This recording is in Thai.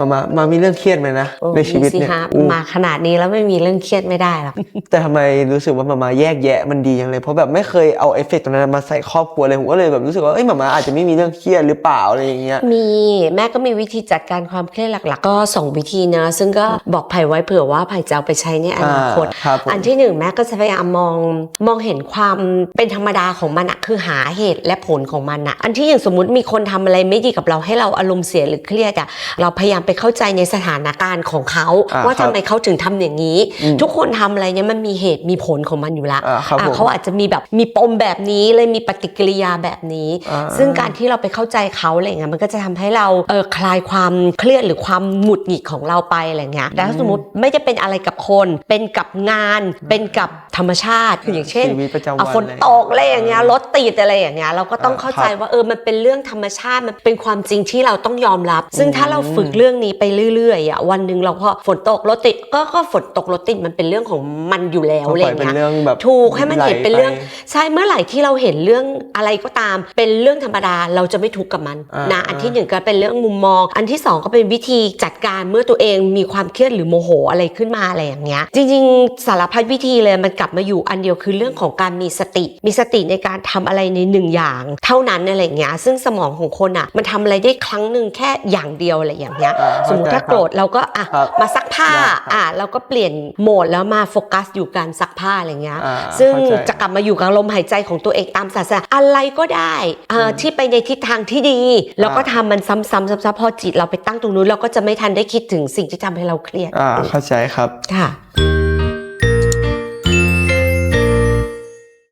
มามามามีเรื่องเครียดไหมนะโอ้ในชีวิตสิเนี่ยฮะอู้มาขนาดนี้แล้วไม่มีเรื่องเครียดไม่ได้หรอกแต่ทำไมรู้สึกว่ามามาแยกแยะมันดีอย่างเลยเพราะแบบไม่เคยเอาเอฟเฟกต์ตรงนั้นมาใส่ครอบครัวเลยผมก็เลยแบบรู้สึกว่าเอ้ยมามาอาจจะไม่มีเรื่องเครียดหรือเปล่าอะไรอย่างเงี้ยมีแม่ก็มีวิธีจัดการความเครียดหลัก ๆ ก็สองวิธีนะซึ่งก็บอกไผ่ไว้เผื่อว่าไผ่จะเอาไปใช้ในอนาคตอ่าครับผมอันที่หนึ่งแม่ก็จะพยายามมองมองเห็นความเป็นธรรมดาของมันอะคือหาเหตุและผลของมันอะอันที่อย่างสมมติมีคนทำอะไรไม่ดีกับเราให้เราอารมณ์เสียหรือเครียดอะเราพยายามไปเข้าใจในสถานการณ์ของเขาอ่าว่าครัทำบไมเขาถึงทำอย่างนี้อืมทุกคนทำอะไรเนี่ยมันมีเหตุมีผลของมันอยู่ละอ่าครับอะผมเขาอาจจะมีแบบมีปมแบบนี้เลยมีปฏิกิริยาแบบนี้อ่าซึ่งการที่เราไปเข้าใจเขาอะไรเงี้ยมันก็จะทำให้เราเออคลายความเครียดหรือความหงุดหงิดของเราไปอะไรเงี้ยแต่ถ้าสมมติไม่ได้เป็นอะไรกับคน เป็นกับงาน เป็นกับธรรมชาติคืออย่างเช่นชีวิตประจำวันอะฝนตกอะไรอย่างเงี้ยรถติดอะไรอย่างเงี้ยเราก็ต้องอ่าเข้าใจครับว่าเออมันเป็นเรื่องธรรมชาติมันเป็นความจริงที่เราต้องยอมรับ ซึ่งถ้าเราฝึกเรื่องนี้ไปเรื่อยๆอะวันหนึ่งเราพอฝนตกรถติดก็ก็ฝนตกรถติดมันเป็นเรื่องของมันอยู่แล้วก็อะไรปล่อยเป็นเงี้ยเรื่องแบบถูกให้มันเห็นเป็นเรื่องไหลไปใช่เมื่อไหร่ที่เราเห็นเรื่องอะไรก็ตาม เป็นเรื่องธรรมดาเราจะไม่ทุกข์กับมันอ่านะอันที่หนึ่งก็เป็นเรื่องมุมมอง อันที่สองก็เป็นวิธีจัดการเมื่อตัวเองมีความเครียดหรือโมโหอะไรขึ้นมาอะไรอย่างเงี้ยจริง ๆ สารพัดวิธีเลยมันกลับมาอยู่อันเดียวคือเรื่องของการมีสติ มีสติในการทำอะไรในหนึ่งอย่าง เท่านั้นอะไรอย่างเงี้ยซึ่งสมองของคนอะมันทำอะไรได้ครั้งหนึ่งแค่อย่างเดียวอะไรอย่างเงี้ยอ่าสมมติถ้าเข้าใจครับโกรธเราก็อะครับมาซักผ้าได้ครับอะเราก็เปลี่ยนโหมดแล้วมาโฟกัสอยู่การซักผ้าอะไรเงี้ยอ่าซึ่งเข้าใจจะกลับมาอยู่กับลมหายใจของตัวเองตามศาสนาอะไรก็ได้เอ่ออที่ไปในทิศทางที่ดี แล้วก็อ่าทำมันซ้ำๆซ้ำๆพอจิตเราไปตั้งตรงนู้นเราก็จะไม่ทันได้คิดถึงสิ่งที่ทำให้เราเครียดอ่าเข้าใจครับค่ะ